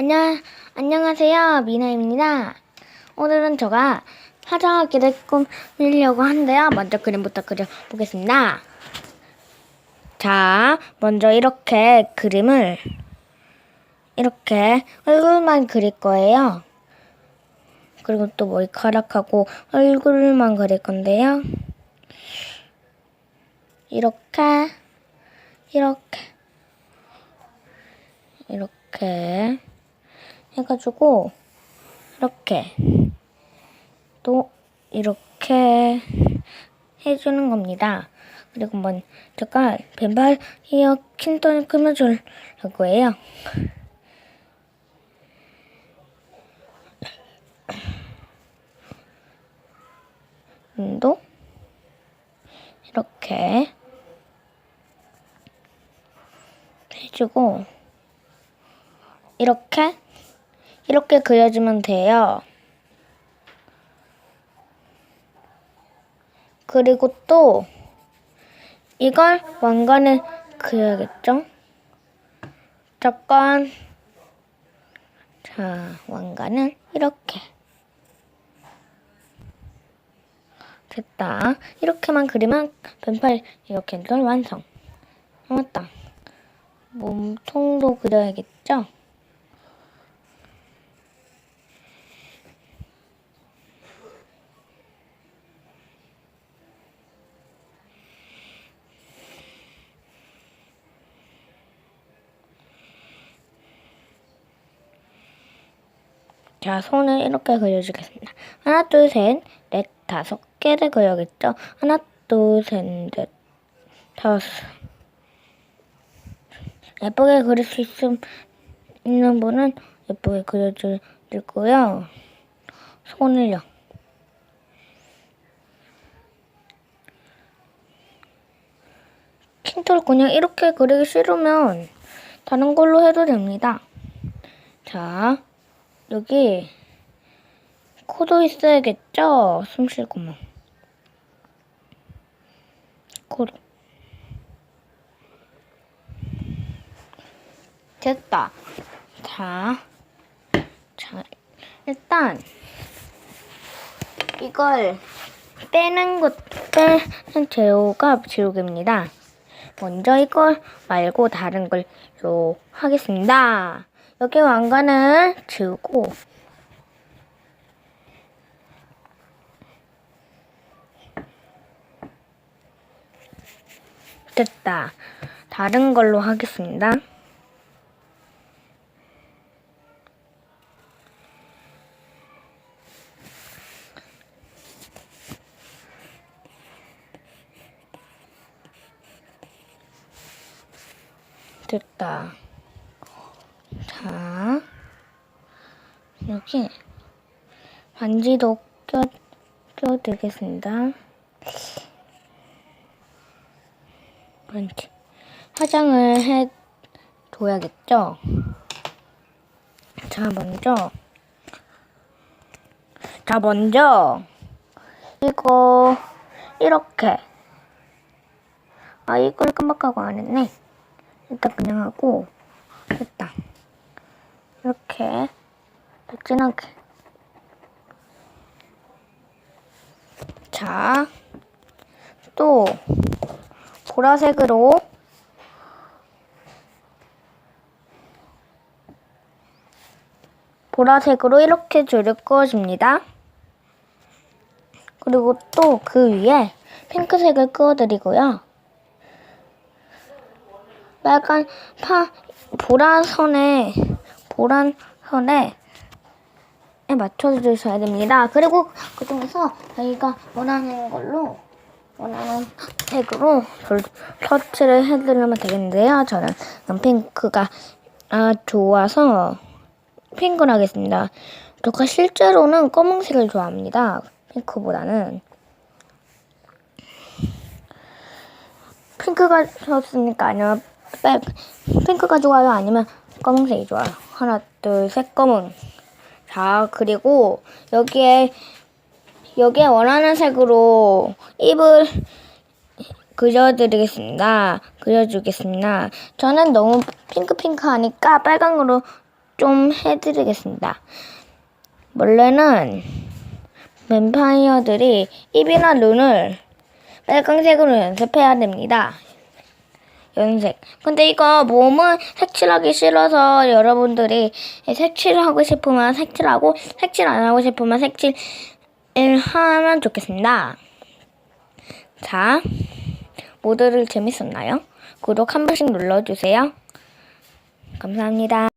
안녕, 안녕하세요. 미나입니다. 오늘은 제가 화장하기를 꾸미려고 하는데요. 먼저 그림부터 그려보겠습니다. 자, 먼저 이렇게 그림을 이렇게 얼굴만 그릴 거예요. 그리고 또 머리카락하고 얼굴만 그릴 건데요. 이렇게, 이렇게, 이렇게 해가지고 이렇게 또 이렇게 해주는 겁니다. 그리고 먼 제가 뱀파이어 킨턴을 끊어줄 거예요. 눈도 이렇게 해주고 이렇게 이렇게 그려주면 돼요. 그리고 또 이걸 왕관을 그려야겠죠? 잠깐 자 왕관은 이렇게 됐다. 이렇게만 그리면 뱀파이 이렇게 는 완성. 아, 맞다. 몸통도 그려야겠죠? 자, 손을 이렇게 그려주겠습니다. 하나, 둘, 셋, 넷, 다섯 개를 그려야겠죠? 하나, 둘, 셋, 넷, 다섯. 예쁘게 그릴 수 있음, 있는 분은 예쁘게 그려주고요. 손을요. 킨토를 그냥 이렇게 그리기 싫으면 다른 걸로 해도 됩니다. 자, 여기 코도 있어야겠죠? 숨쉴 구멍. 코도. 됐다. 자, 자, 일단 이걸 빼는 것 빼는 재료가 지우개입니다. 먼저 이걸 말고 다른 걸로 하겠습니다. 여기 왕관을 지우고 됐다. 다른 걸로 하겠습니다. 됐다. 여기 반지도 껴, 껴드리겠습니다. 반지. 화장을 해 줘야겠죠? 자, 먼저. 자, 먼저. 이거, 이렇게. 아, 이걸 깜빡하고 안 했네. 일단 그냥 하고, 됐다. 이렇게 진하게. 자, 또 보라색으로 보라색으로 이렇게 줄을 그어줍니다. 그리고 또 그 위에 핑크색을 그어드리고요. 빨간 파 보라 선에 보란 선에 맞춰주셔야 됩니다. 그리고 그 중에서 저희가 원하는 걸로 원하는 색으로 터치를 해드리면 되겠는데요. 저는 핑크가 아, 좋아서 핑크를 하겠습니다. 제가 실제로는 검은색을 좋아합니다. 핑크보다는. 핑크가 좋습니까? 아니면 빨, 핑크가 좋아요? 아니면 검은색이 좋아요? 하나, 둘, 셋, 검은. 자, 그리고 여기에, 여기에 원하는 색으로 입을 그려드리겠습니다. 그려주겠습니다. 저는 너무 핑크핑크 하니까 빨강으로 좀 해드리겠습니다. 원래는 뱀파이어들이 입이나 눈을 빨강색으로 연습해야 됩니다. 연색. 근데 이거 몸은 색칠하기 싫어서 여러분들이 색칠하고 싶으면 색칠하고 색칠 안 하고 싶으면 색칠 하면 좋겠습니다. 자, 모두들 재밌었나요? 구독 한 번씩 눌러주세요. 감사합니다.